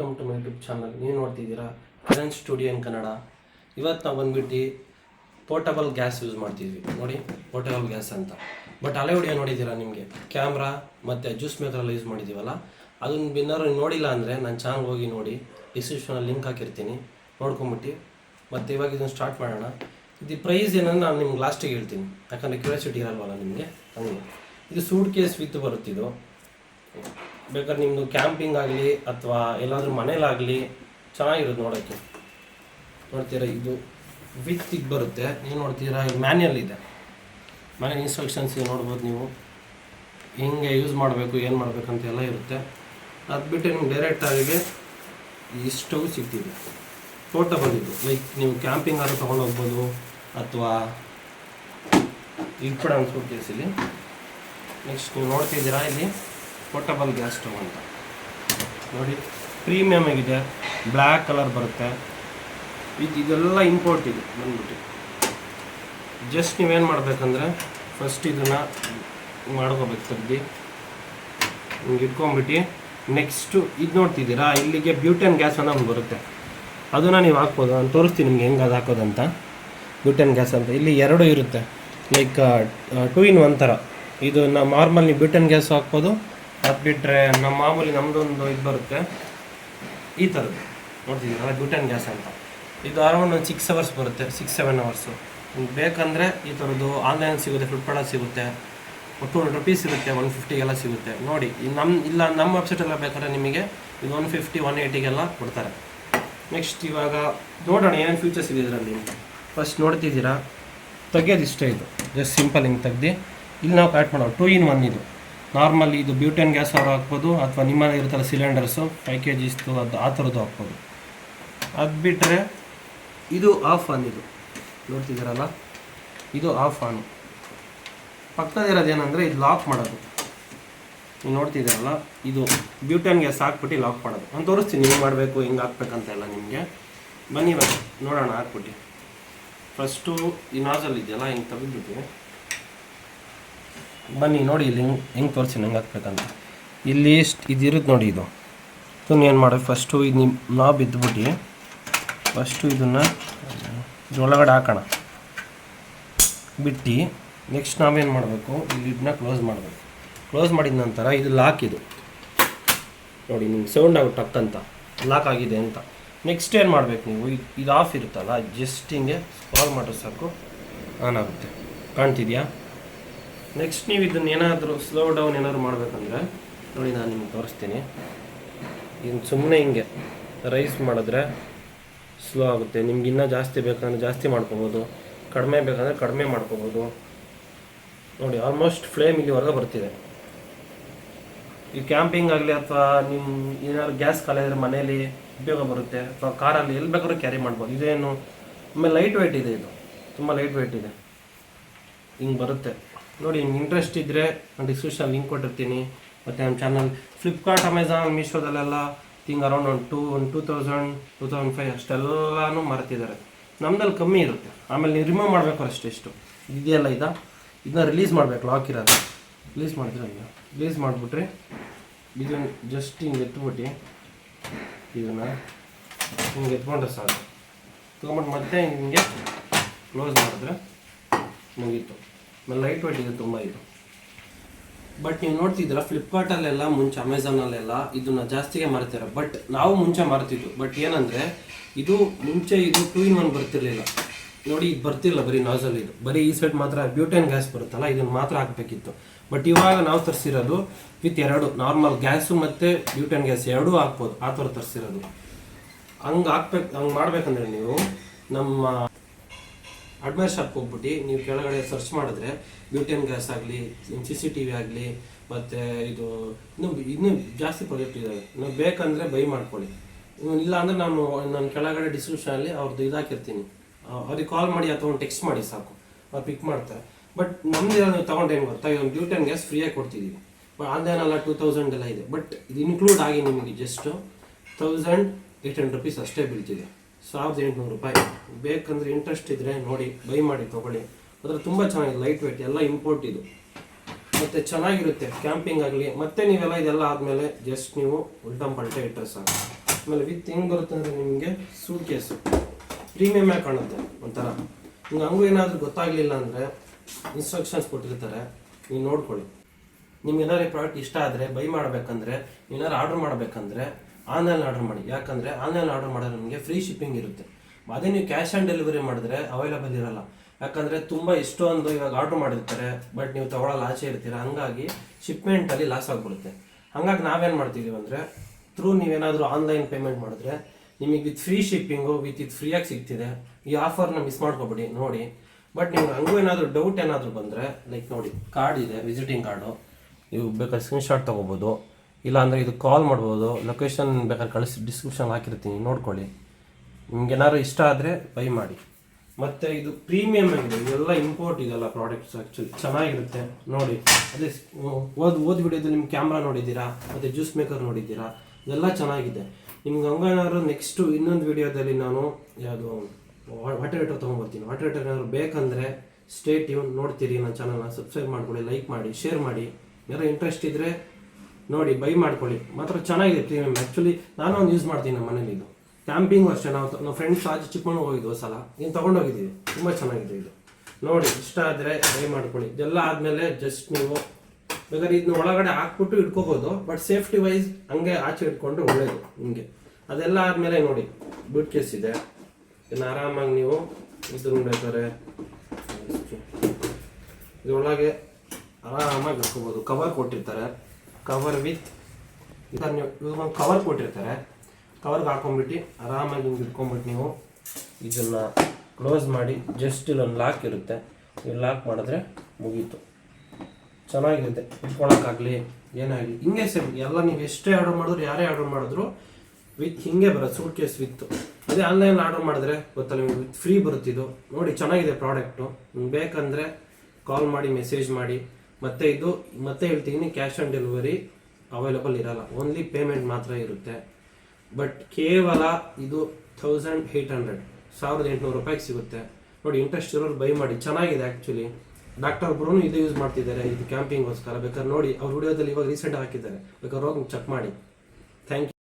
Welcome to my YouTube channel. ನೀವು ನೋಡ್ತಿದ್ದೀರಾ current studio ಇನ್ ಕನ್ನಡ ಇವತ್ತು ನಾವು ಬಂದ್ಬಿಟ್ಟು ಪೋರ್ಟಬಲ್ ಗ್ಯಾಸ್ ಯೂಸ್ ಮಾಡ್ತಿದ್ವಿ. ನೋಡಿ ಪೋರ್ಟಬಲ್ ಗ್ಯಾಸ್ ಅಂತ. ಬಟ್ ಹಳೆ ವಿಡಿಯೋ ನೋಡಿದ್ದೀರಾ ನಿಮಗೆ? ಕ್ಯಾಮ್ರಾ ಮತ್ತು ಜ್ಯೂಸ್ ಮೇಕರೆಲ್ಲ ಯೂಸ್ ಮಾಡಿದ್ದೀವಲ್ಲ? ಅದನ್ನ ಬಿನ್ನಾರು ನೋಡಿಲ್ಲ ಅಂದರೆ ನಾನು ಚಾನಲ್ ಹೋಗಿ ನೋಡಿ ಡಿಸ್ಕ್ರಿಪ್ಷನಲ್ಲಿ ಲಿಂಕ್ ಹಾಕಿರ್ತೀನಿ. ನೋಡ್ಕೊಂಬಿಟ್ಟು. ಮತ್ತು ಇವಾಗ ಇದನ್ನು ಸ್ಟಾರ್ಟ್ ಮಾಡೋಣ. ಇದು ಪ್ರೈಸ್ ಏನಂದ್ರೆ ನಾನು ನಿಮ್ಗೆ ಲಾಸ್ಟಿಗೆ ಹೇಳ್ತೀನಿ. ಯಾಕಂದರೆ ಕ್ಯೂರಿಯಾಸಿಟಿ ಇರಲ್ವಲ್ಲ ನಿಮಗೆ? ಹಂಗೆ. ಇದು ಸೂಟ್ ಕೇಸ್ ವಿತ್ ಬರುತ್ತಿದ್ದು ಬೇಕಾದ್ರೆ ನಿಮ್ಮದು ಕ್ಯಾಂಪಿಂಗ್ ಆಗಲಿ ಅಥವಾ ಎಲ್ಲಾದರೂ ಮನೇಲಾಗಲಿ ಚೆನ್ನಾಗಿರುತ್ತೆ ನೋಡೋಕ್ಕೆ. ನೋಡ್ತೀರಾ, ಇದು ವಿತ್ ಬರುತ್ತೆ. ನೀವು ನೋಡ್ತೀರಾ, ಇದು ಮ್ಯಾನ್ಯಲ್ ಇದೆ. ಮನೆ ಇನ್ಸ್ಟ್ರಕ್ಷನ್ಸ್ ನೋಡ್ಬೋದು ನೀವು. ಹೆಂಗೆ ಯೂಸ್ ಮಾಡಬೇಕು, ಏನು ಮಾಡಬೇಕಂತ ಎಲ್ಲ ಇರುತ್ತೆ. ಅದು ಬಿಟ್ಟು ನಿಮ್ಗೆ ಡೈರೆಕ್ಟಾಗಿ ಈ ಸ್ಟವ್ ಸಿಗ್ತಿದೆ. ಪೋರ್ಟಬಲ್ ಬಂದಿದ್ದು. ಲೈಕ್ ನೀವು ಕ್ಯಾಂಪಿಂಗ್ ಆದರೂ ತೊಗೊಂಡು ಹೋಗ್ಬೋದು ಅಥವಾ ಇಟ್ಬಿಡ ಅನ್ಸ್ಬಿಟ್ಟು ಕೇಸಿಲಿ ನೆಕ್ಸ್ಟ್ ನೀವು ನೋಡ್ತಿದ್ದೀರಾ ಇಲ್ಲಿ? ಪೋರ್ಟಬಲ್ ಗ್ಯಾಸ್ ಸ್ಟವ್ ಅಂತ. ನೋಡಿ ಪ್ರೀಮಿಯಮ್ ಆಗಿದೆ ಬ್ಲ್ಯಾಕ್ ಕಲರ್ ಬರುತ್ತೆ. ಇದು ಇದೆಲ್ಲ ಇಂಪೋರ್ಟ್ ಇದೆ, ಬಂದ್ಬಿಟ್ಟು. ಜಸ್ಟ್ ನೀವೇನು ಮಾಡಬೇಕಂದ್ರೆ ಫಸ್ಟ್ ಇದನ್ನು ಮಾಡ್ಕೋಬೇಕು ತೆಗ್ದು ಹಿಂಗೆ ಇಟ್ಕೊಂಬಿಟ್ಟು ನೆಕ್ಸ್ಟು ಇದು ನೋಡ್ತಿದ್ದೀರಾ? ಇಲ್ಲಿಗೆ ಬ್ಯೂಟನ್ ಗ್ಯಾಸ್ ಅನ್ನೋ ಒಂದು ಬರುತ್ತೆ. ಅದನ್ನು ನೀವು ಹಾಕ್ಬೋದು. ನಾನು ತೋರಿಸ್ತೀನಿ ನಿಮ್ಗೆ ಹೆಂಗೆ ಅದು ಹಾಕೋದಂತ. ಬ್ಯೂಟನ್ ಗ್ಯಾಸ್ ಅಂತ. ಇಲ್ಲಿ ಎರಡು ಇರುತ್ತೆ. ಲೈಕ್ ಟೂ ಇನ್ ಒನ್ ಥರ ಇದು ನಾವು ನಾರ್ಮಲ್ ನೀವು ಬ್ಯೂಟನ್ ಗ್ಯಾಸ್ ಹಾಕ್ಬೋದು ಅದು ಬಿಟ್ಟರೆ ನಮ್ಮ ಮಾಮೂಲಿ ನಮ್ಮದೊಂದು ಇದು ಬರುತ್ತೆ. ಈ ಥರದ್ದು ನೋಡ್ತಿದ್ದೀರಲ್ಲ ಬ್ಯೂಟನ್ ಗ್ಯಾಸ್ ಅಂತ. ಇದು ಅರೌಂಡ್ ಒಂದು ಸಿಕ್ಸ್ ಅವರ್ಸ್ ಬರುತ್ತೆ. ಸಿಕ್ಸ್ ಸೆವೆನ್ ಅವರ್ಸು ನಿಮ್ಗೆ ಬೇಕಂದರೆ ಈ ಥರದ್ದು ಆನ್ಲೈನ್ ಸಿಗುತ್ತೆ ಫ್ಲಿಪ್ಕಾರ್ಟಲ್ಲಿ ಸಿಗುತ್ತೆ. ಟೂ ಹಂಡ್ರೆಡ್ ರುಪೀಸ್ ಇರುತ್ತೆ ಒನ್ ಫಿಫ್ಟಿಗೆಲ್ಲ ಸಿಗುತ್ತೆ. ನೋಡಿ ನಮ್ಮ ಇಲ್ಲ ನಮ್ಮ ವೆಬ್ಸೈಟೆಲ್ಲ ಬೇಕಾದ್ರೆ ನಿಮಗೆ ಇದು ಒನ್ ಫಿಫ್ಟಿ ಒನ್ ಏಯ್ಟಿಗೆಲ್ಲ ಕೊಡ್ತಾರೆ. ನೆಕ್ಸ್ಟ್ ಇವಾಗ ನೋಡೋಣ ಏನೇನು ಫ್ಯೂಚರ್ಸ್ ಇದೆ ಇದರಲ್ಲಿ. ಫಸ್ಟ್ ನೋಡ್ತಿದ್ದೀರಾ? ತೆಗಿಯೋದು ಇಷ್ಟೇ ಇದು. ಜಸ್ಟ್ ಸಿಂಪಲ್ ಹಿಂಗೆ ತೆಗ್ದು. ಇಲ್ಲಿ ನಾವು ಕಟ್ ಮಾಡೋದು. ಟೂ ಇನ್ ಒನ್ ಇದು. ನಾರ್ಮಲ್ ಇದು ಬ್ಯೂಟೇನ್ ಗ್ಯಾಸ್ ಅವರು ಹಾಕ್ಬೋದು ಅಥವಾ ನಿಮ್ಮಲ್ಲಿ ಇರ್ತಾರೆ ಸಿಲಿಂಡರ್ಸು ಫೈವ್ ಕೆ ಜಿಸ್ದು ಅದು ಆ ಥರದ್ದು ಹಾಕ್ಬೋದು. ಅದು ಬಿಟ್ಟರೆ ಇದು ಆಫ್ ಆನ್ ಇದು. ನೋಡ್ತಿದ್ದೀರಲ್ಲ? ಇದು ಆಫ್ ಆನ್ ಪಕ್ಕದಿರೋದು ಏನಂದರೆ ಇದು ಲಾಕ್ ಮಾಡೋದು. ನೀವು ನೋಡ್ತಿದ್ದೀರಲ್ಲ? ಇದು ಬ್ಯೂಟನ್ ಗ್ಯಾಸ್ ಹಾಕ್ಬಿಟ್ಟು ಲಾಕ್ ಮಾಡೋದು. ನಾನು ತೋರಿಸ್ತೀನಿ ಹಿಂಗೆ ಮಾಡಬೇಕು, ಹಿಂಗೆ ಹಾಕ್ಬೇಕಂತ ಇಲ್ಲ ನಿಮಗೆ. ಬನ್ನಿ ಬನ್ನಿ ನೋಡೋಣ, ಹಾಕ್ಬಿಟ್ಟು. ಫಸ್ಟು ಈ ನಾಜಲ್ ಇದೆಯಲ್ಲ, ಹಿಂಗೆ ತೆಗೆದ್ಬಿಟ್ಟು. ಬನ್ನಿ ನೋಡಿ ಇಲ್ಲಿ ಹಿಂಗೆ ಹೆಂಗೆ ತೋರಿಸಿ ಹೆಂಗೆ ಹಾಕ್ಬೇಕಂತ. ಇಲ್ಲಿ ಎಷ್ಟು ಇದಿರುತ್ತೆ ನೋಡಿ ಇದು. ಇದನ್ನು ಏನು ಮಾಡೋದು? ಫಸ್ಟು ಇದು ನಿಮ್ಮ ನಾ ಬಿದ್ದುಬಿಟ್ಟು ಫಸ್ಟು ಇದನ್ನು ಇದ್ರೊಳಗಡೆ ಹಾಕೋಣ. ಬಿಟ್ಟು ನೆಕ್ಸ್ಟ್ ನಾವೇನು ಮಾಡಬೇಕು? ಇದನ್ನ ಕ್ಲೋಸ್ ಮಾಡಬೇಕು. ಕ್ಲೋಸ್ ಮಾಡಿದ ನಂತರ ಇದು ಲಾಕ್ ಇದು. ನೋಡಿ ನಿಮ್ಗೆ ಸೌಂಡ್ ಆಗುತ್ತೆ. ಟಕ್ ಅಂತ ಲಾಕ್ ಆಗಿದೆ ಅಂತ. ನೆಕ್ಸ್ಟ್ ಏನು ಮಾಡಬೇಕು ನೀವು? ಇದ್- ಆಫ್ ಇರುತ್ತಲ್ಲ ಜಸ್ಟ್ ಹಿಂಗೆ ಕಾಲ್ ಮಾಡಿದ್ರೆ ಸಾಕು ಆನ್ ಆಗುತ್ತೆ. ಕಾಣ್ತಿದ್ಯಾ? ನೆಕ್ಸ್ಟ್ ನೀವು ಇದನ್ನ ಏನಾದರೂ ಸ್ಲೋ ಡೌನ್ ಏನಾದರೂ ಮಾಡಬೇಕಂದ್ರೆ, ನೋಡಿ ನಾನು ನಿಮ್ಗೆ ತೋರಿಸ್ತೀನಿ. ಈಗ ಸುಮ್ಮನೆ ಹಿಂಗೆ ರೈಸ್ ಮಾಡಿದ್ರೆ ಸ್ಲೋ ಆಗುತ್ತೆ. ನಿಮ್ಗೆ ಇನ್ನೂ ಜಾಸ್ತಿ ಬೇಕಂದ್ರೆ ಜಾಸ್ತಿ ಮಾಡ್ಕೋಬೋದು. ಕಡಿಮೆ ಬೇಕಂದ್ರೆ ಕಡಿಮೆ ಮಾಡ್ಕೋಬೋದು. ನೋಡಿ ಆಲ್ಮೋಸ್ಟ್ ಫ್ಲೇಮ್ ಇಲ್ಲಿವರೆಗೆ ಬರ್ತಿದೆ. ಈ ಕ್ಯಾಂಪಿಂಗ್ ಆಗಲಿ ಅಥವಾ ನಿಮ್ಮ ಏನಾದ್ರು ಗ್ಯಾಸ್ ಖಾಲಿ ಆದರೆ ಮನೇಲಿ ಉಪಯೋಗ ಬರುತ್ತೆ ಅಥವಾ ಕಾರಲ್ಲಿ ಎಲ್ಲಿ ಬೇಕಾದ್ರೂ ಕ್ಯಾರಿ ಮಾಡ್ಬೋದು. ಇದೇನು, ಆಮೇಲೆ ಲೈಟ್ ವೆಯ್ಟ್ ಇದೆ ಇದು. ತುಂಬ ಲೈಟ್ ವೆಯ್ಟ್ ಇದೆ. ಹಿಂಗೆ ಬರುತ್ತೆ. ನೋಡಿ, ನಿಮ್ಗೆ ಇಂಟ್ರೆಸ್ಟ್ ಇದ್ದರೆ ನಾನು ಡಿಸ್ಕ್ರಿಪ್ಷನ್ ಲಿಂಕ್ ಕೊಟ್ಟಿರ್ತೀನಿ. ಮತ್ತು ನಮ್ಮ ಚಾನಲ್ ಫ್ಲಿಪ್ಕಾರ್ಟ್ ಅಮೆಝಾನ್ ಮೀಶೋದಲ್ಲೆಲ್ಲ ತಿಂಗ್ ಅರೌಂಡ್ ಒಂದು ಟೂ ಒಂದು two thousand two thousand five ಅಷ್ಟೆಲ್ಲನೂ ಮಾರ್ತಿದ್ದಾರೆ. ನಮ್ದಲ್ಲಿ ಕಮ್ಮಿ ಇರುತ್ತೆ. ಆಮೇಲೆ ನೀವು ರಿಮೂವ್ ಮಾಡಬೇಕು ಅಷ್ಟೇ ಇಷ್ಟು. ಇದೆಯಲ್ಲ ಇದ ಇದನ್ನ ರಿಲೀಸ್ ಮಾಡಬೇಕು ಲಾಕ್ ಇರೋದು. ರಿಲೀಸ್ ಮಾಡಿದ್ರೆ ಈಗ. ರಿಲೀಸ್ ಮಾಡಿಬಿಟ್ರೆ ಇದನ್ನು ಜಸ್ಟ್ ಹಿಂಗೆ ಎತ್ಬಿಟ್ಟು ಇದನ್ನು ಹಿಂಗೆ ಎತ್ಕೊಂಡ್ರೆ ಸಾಕು. ತೊಗೊಂಬಿಟ್ಟು ಮತ್ತೆ ಹಿಂಗೆ ಕ್ಲೋಸ್ ಮಾಡಿದ್ರೆ ಮುಗೀತು. ಆಮೇಲೆ ಲೈಟ್ ವೈಟ್ ಇದೆ ತುಂಬ ಇದು. ಬಟ್ ನೀವು ನೋಡ್ತಿದ್ದೀರಾ ಫ್ಲಿಪ್ಕಾರ್ಟಲ್ಲೆಲ್ಲ ಮುಂಚೆ ಅಮೆಝಾನಲ್ಲೆಲ್ಲ ಇದನ್ನ ಜಾಸ್ತಿಗೆ ಮಾರ್ತಾರೆ ಬಟ್ ನಾವು ಮುಂಚೆ ಮಾರ್ತಿದ್ವು ಬಟ್ ಏನಂದರೆ, ಇದು ಮುಂಚೆ ಇದು ಟೂ ಇನ್ ಒನ್ ಬರ್ತಿರ್ಲಿಲ್ಲ. ನೋಡಿ, ಇದು ಬರ್ತಿಲ್ಲ ಬರೀ ನಾಸಲ್ ಇದು. ಬರೀ ಈ ಸೈಡ್ ಮಾತ್ರ ಬ್ಯೂಟನ್ ಗ್ಯಾಸ್ ಬರುತ್ತಲ್ಲ, ಇದನ್ನು ಮಾತ್ರ ಹಾಕಬೇಕಿತ್ತು. ಬಟ್ ಇವಾಗ ನಾವು ತರಿಸಿರೋದು ವಿತ್ ಎರಡು. ನಾರ್ಮಲ್ ಗ್ಯಾಸು ಮತ್ತು ಬ್ಯೂಟನ್ ಗ್ಯಾಸ್ ಎರಡೂ ಹಾಕ್ಬೋದು. ಆ ಥರ ತರಿಸಿರೋದು. ಹಂಗೆ ಹಾಕ್ಬೇಕು, ಹಂಗೆ ಮಾಡಬೇಕಂದ್ರೆ ನೀವು ನಮ್ಮ ಅಡ್ಮೈರ್ ಶಾಪ್ ಹೋಗ್ಬಿಟ್ಟು, ನೀವು ಕೆಳಗಡೆ ಸರ್ಚ್ ಮಾಡಿದ್ರೆ ಬ್ಯೂಟಿಯನ್ ಗ್ಯಾಸ್ ಆಗಲಿ ಸಿ ಸಿ ಟಿ ವಿ ಆಗಲಿ, ಮತ್ತು ಇದು ಇನ್ನೂ ಇನ್ನೂ ಜಾಸ್ತಿ ಪ್ರಾಜೆಕ್ಟ್ ಇದ್ದಾವೆ ನೀವು ಬೇಕಂದರೆ ಬೈ ಮಾಡ್ಕೊಳ್ಳಿ. ಇಲ್ಲ ಅಂದರೆ ನಾನು ನನ್ನ ಕೆಳಗಡೆ ಡಿಸ್ಕ್ರಿಪ್ಷನಲ್ಲಿ ಅವ್ರದ್ದು ಇದಾಕಿರ್ತೀನಿ ಅವ್ರಿಗೆ ಕಾಲ್ ಮಾಡಿ ಅಥವಾ ಒಂದು ಟೆಕ್ಸ್ಟ್ ಮಾಡಿ ಸಾಕು. ಅವ್ರು ಪಿಕ್ ಮಾಡ್ತಾರೆ. ಬಟ್ ನಮ್ದು ನೀವು ತೊಗೊಂಡು ಏನು ಗೊತ್ತಾ? ಇದೊಂದು ಬ್ಯೂಟಿಯನ್ ಗ್ಯಾಸ್ ಫ್ರೀಯಾಗಿ ಕೊಡ್ತಿದ್ದೀವಿ ಬಟ್ ಆನ್ಲೈನೆಲ್ಲ ಟೂ ತೌಸಂಡ್ ಎಲ್ಲ ಇದೆ. ಬಟ್ ಇದು ಇನ್ಕ್ಲೂಡ್ ಆಗಿ ನಿಮಗೆ just thousand eight hundred rupees ಅಷ್ಟೇ ಬೀಳ್ತಿದೆ. ಸಾವಿರದ ಎಂಟುನೂರು ರೂಪಾಯಿ. ಬೇಕಂದ್ರೆ ಇಂಟ್ರೆಸ್ಟ್ ಇದ್ದರೆ ನೋಡಿ ಬೈ ಮಾಡಿ ತೊಗೊಳ್ಳಿ. ಅದರ ತುಂಬ ಚೆನ್ನಾಗಿದೆ ಲೈಟ್ ವೆಯ್ಟ್ ಎಲ್ಲ ಇಂಪೋರ್ಟ್ ಇದು. ಮತ್ತು ಚೆನ್ನಾಗಿರುತ್ತೆ ಕ್ಯಾಂಪಿಂಗ್ ಆಗಲಿ, ಮತ್ತೆ ನೀವೆಲ್ಲ ಇದೆಲ್ಲ ಆದಮೇಲೆ ಜಸ್ಟ್ ನೀವು ಉಲ್ಟಮ್ ಪಲ್ಟೆ ಇಟ್ಟರೆ ಸಾಕು. ಆಮೇಲೆ ವಿತ್ ಹೆಂಗ್ ಬರುತ್ತೆ ಅಂದರೆ ನಿಮಗೆ ಸೂಟ್ ಕೇಸು ಪ್ರೀಮಿಯಂ ಆಗಿ ಕಾಣುತ್ತೆ ಒಂಥರ. ನಿಮ್ಗೆ ಹಂಗೂ ಏನಾದರೂ ಗೊತ್ತಾಗಲಿಲ್ಲ ಅಂದರೆ ಇನ್ಸ್ಟ್ರಕ್ಷನ್ಸ್ ಕೊಟ್ಟಿರ್ತಾರೆ, ನೀವು ನೋಡ್ಕೊಳ್ಳಿ. ನಿಮ್ಗೆ ಏನಾದ್ರು ಪ್ರಾಡಕ್ಟ್ ಇಷ್ಟ ಆದರೆ ಬೈ ಮಾಡಬೇಕಂದ್ರೆ, ಏನಾದ್ರು ಆರ್ಡರ್ ಮಾಡಬೇಕಂದ್ರೆ ಆನ್ಲೈನ್ ಆರ್ಡರ್ ಮಾಡಿ. ಯಾಕಂದರೆ ಆನ್ಲೈನ್ ಆರ್ಡರ್ ಮಾಡಿದ್ರೆ ನಿಮಗೆ ಫ್ರೀ ಶಿಪ್ಪಿಂಗ್ ಇರುತ್ತೆ. ಅದೇ ನೀವು ಕ್ಯಾಶ್ ಆನ್ ಡೆಲಿವರಿ ಮಾಡಿದ್ರೆ ಅವೈಲಬಲ್ ಇರಲ್ಲ. ಯಾಕಂದರೆ ತುಂಬ ಇಷ್ಟೊಂದು ಇವಾಗ ಆರ್ಡರ್ ಮಾಡಿರ್ತಾರೆ ಬಟ್ ನೀವು ತಗೊಳ್ಳಲ್ಲ ಆಚೆ ಇರ್ತೀರ, ಹಂಗಾಗಿ ಶಿಪ್ಮೆಂಟಲ್ಲಿ ಲಾಸ್ ಆಗಿಬಿಡುತ್ತೆ. ಹಂಗಾಗಿ ನಾವೇನು ಮಾಡ್ತಿದ್ದೀವಿ ಅಂದರೆ ಥ್ರೂ ನೀವೇನಾದರೂ ಆನ್ಲೈನ್ ಪೇಮೆಂಟ್ ಮಾಡಿದ್ರೆ, ನಿಮಗೆ ವಿತ್ ಫ್ರೀ ಶಿಪ್ಪಿಂಗು ವಿತ್ ಇದು ಫ್ರೀಯಾಗಿ ಸಿಗ್ತಿದೆ. ಈ ಆಫರ್ನ ಮಿಸ್ ಮಾಡ್ಕೊಬೇಡಿ, ನೋಡಿ. ಬಟ್ ನಿಮ್ಗೆ ಹಂಗೂ ಏನಾದರೂ ಡೌಟ್ ಏನಾದರೂ ಬಂದರೆ ಲೈಕ್ ನೋಡಿ ಕಾರ್ಡ್ ಇದೆ ವಿಸಿಟಿಂಗ್ ಕಾರ್ಡು ನೀವು ಬೇಕಾದ್ರೆ ಸ್ಕ್ರೀನ್ಶಾಟ್ ತೊಗೋಬೋದು. ಇಲ್ಲ ಅಂದರೆ ಇದು ಕಾಲ್ ಮಾಡ್ಬೋದು ಲೊಕೇಶನ್ ಬೇಕಾದ್ರೆ ಕಳಿಸಿ ಡಿಸ್ಕ್ರಿಪ್ಷನ್ ಹಾಕಿರ್ತೀನಿ, ನೋಡ್ಕೊಳ್ಳಿ. ನಿಮ್ಗೆ ಏನಾದ್ರು ಇಷ್ಟ ಆದರೆ ಬೈ ಮಾಡಿ. ಮತ್ತು ಇದು ಪ್ರೀಮಿಯಮ್ ಆಗಿದೆ ಇದೆಲ್ಲ ಇಂಪೋರ್ಟ್ ಇದೆಲ್ಲ ಪ್ರಾಡಕ್ಟ್ಸ್ ಆ್ಯಕ್ಚುಲಿ ಚೆನ್ನಾಗಿರುತ್ತೆ, ನೋಡಿ. ಅದೇ ಓದ್ ಓದ್ ವಿಡಿಯೋದಲ್ಲಿ ನಿಮ್ಮ ಕ್ಯಾಮ್ರಾ ನೋಡಿದ್ದೀರಾ, ಮತ್ತು ಜ್ಯೂಸ್ ಮೇಕರ್ ನೋಡಿದ್ದೀರಾ, ಇದೆಲ್ಲ ಚೆನ್ನಾಗಿದೆ. ನಿಮ್ಗೆ ಹಂಗೇನಾದ್ರು ನೆಕ್ಸ್ಟು ಇನ್ನೊಂದು ವಿಡಿಯೋದಲ್ಲಿ ನಾನು ಯಾವುದು ವಾಟರ್ ಹೀಟರ್ ತೊಗೊಂಬರ್ತೀನಿ ವಾಟರ್ ಹೀಟರ್ ಏನಾದ್ರು ಬೇಕಂದರೆ ಸ್ಟೇಟ್ ಇವ್ ನೋಡ್ತೀರಿ ನನ್ನ ಚಾನಲ್ನ ಸಬ್ಸ್ಕ್ರೈಬ್ ಮಾಡ್ಕೊಳ್ಳಿ ಲೈಕ್ ಮಾಡಿ ಶೇರ್ ಮಾಡಿ. ಏನಾರು ಇಂಟ್ರೆಸ್ಟ್ ಇದ್ದರೆ ನೋಡಿ ಬೈ ಮಾಡ್ಕೊಳ್ಳಿ. ಮಾತ್ರ ಚೆನ್ನಾಗಿದೆ ಪ್ರೀಮಿಯಂ ಆ್ಯಕ್ಚುಲಿ ನಾನು ಒಂದು ಯೂಸ್ ಮಾಡ್ತೀನಿ ನಮ್ಮ ಮನೇಲಿ ಇದು. ಕ್ಯಾಂಪಿಂಗ್ ಅಷ್ಟೇ. ನಾವು ನಮ್ಮ ಫ್ರೆಂಡ್ಸ್ ಆಚೆ ಚಿಕ್ಕಮಣ್ಣು ಹೋಗಿದ್ವು ಸಲ. ನೀನು ತೊಗೊಂಡೋಗಿದ್ದೀವಿ. ತುಂಬ ಚೆನ್ನಾಗಿದೆ ಇದು. ನೋಡಿ, ಇಷ್ಟ ಆದರೆ ಬೈ ಮಾಡ್ಕೊಳ್ಳಿ. ಇದೆಲ್ಲ ಆದಮೇಲೆ ಜಸ್ಟ್ ನೀವು, ಬೇಕಾದ್ರೆ ಇದನ್ನ ಒಳಗಡೆ ಹಾಕ್ಬಿಟ್ಟು ಇಟ್ಕೋಬೋದು. ಬಟ್ ಸೇಫ್ಟಿ ವೈಸ್ ಹಂಗೆ ಆಚೆ ಇಟ್ಕೊಂಡ್ರೆ ಒಳ್ಳೇದು ನಿಮಗೆ. ಅದೆಲ್ಲ ಆದಮೇಲೆ ನೋಡಿ ಬೂಟ್ ಕೇಸ್ ಇದೆ. ಇದನ್ನು ಆರಾಮಾಗಿ ನೀವು ಇದನ್ನು ಬೇಕಾದ್ರೆ ಇದರೊಳಗೆ ಆರಾಮಾಗಿ ಇಟ್ಕೋಬೋದು. ಕವರ್ ಕೊಟ್ಟಿರ್ತಾರೆ. ಕವರ್ ವಿತ್ ಇದನ್ನ ನೀವು ಒಂದು ಕವರ್ ಕೊಟ್ಟಿರ್ತಾರೆ. ಕವರ್ಗೆ ಹಾಕೊಂಡ್ಬಿಟ್ಟು ಆರಾಮಾಗಿ ಹಿಂಗೆ ಇಟ್ಕೊಂಬಿಟ್ಟು ನೀವು ಇದನ್ನು ಕ್ಲೋಸ್ ಮಾಡಿ ಜಸ್ಟ್ ಇಲ್ಲೊಂದು ಲಾಕ್ ಇರುತ್ತೆ. ನೀವು ಲಾಕ್ ಮಾಡಿದ್ರೆ ಮುಗೀತು. ಚೆನ್ನಾಗಿರುತ್ತೆ. ಇಟ್ಕೊಳಕ್ಕಾಗಲಿ ಏನಾಗಲಿ ಹಿಂಗೆ ಸೇಮ್ ಎಲ್ಲ ನೀವು ಎಷ್ಟೇ ಆರ್ಡರ್ ಮಾಡಿದ್ರು, ಯಾರೇ ಆರ್ಡರ್ ಮಾಡಿದ್ರು ವಿತ್ ಹಿಂಗೆ ಬರುತ್ತೆ ಸೂಟ್ ಕೇಸ್ ವಿತ್ತು ಅದೇ ಆನ್ಲೈನ್ ಆರ್ಡರ್ ಮಾಡಿದ್ರೆ ಗೊತ್ತಲ್ಲ ನಿಮಗೆ? ವಿತ್ ಫ್ರೀ ಬರುತ್ತಿದ್ದು ನೋಡಿ, ಚೆನ್ನಾಗಿದೆ ಪ್ರಾಡಕ್ಟು ನಿಮ್ಗೆ ಬೇಕಂದರೆ ಕಾಲ್ ಮಾಡಿ ಮೆಸೇಜ್ ಮಾಡಿ. ಮತ್ತೆ ಇದು, ಮತ್ತೆ ಹೇಳ್ತೀನಿ ಕ್ಯಾಶ್ ಆನ್ ಡೆಲಿವರಿ ಅವೈಲಬಲ್ ಇರಲ್ಲ. ಓನ್ಲಿ ಪೇಮೆಂಟ್ ಮಾತ್ರ ಇರುತ್ತೆ. ಬಟ್ ಕೇವಲ ಇದು ಥೌಸಂಡ್ ಏಯ್ಟ್ ಹಂಡ್ರೆಡ್ ಸಾವಿರದ ಎಂಟುನೂರು ರೂಪಾಯಿಗೆ ಸಿಗುತ್ತೆ. ನೋಡಿ ಇಂಟ್ರೆಸ್ಟ್ ಇರೋರು ಬೈ ಮಾಡಿ. ಚೆನ್ನಾಗಿದೆ ಆ್ಯಕ್ಚುಲಿ ಡಾಕ್ಟರ್ ಒಬ್ಬರು ಇದು ಯೂಸ್ ಮಾಡ್ತಿದ್ದಾರೆ, ಇದು ಕ್ಯಾಂಪಿಂಗ್ಗೋಸ್ಕರ ಬೇಕಾದ್ರೆ ನೋಡಿ, ಅವ್ರ ವಿಡಿಯೋದಲ್ಲಿ ಇವಾಗ ರೀಸೆಂಟ್ ಹಾಕಿದ್ದಾರೆ. ಬೇಕಾದ್ರೆ ಹೋಗಿ ಚೆಕ್ ಮಾಡಿ. Thank you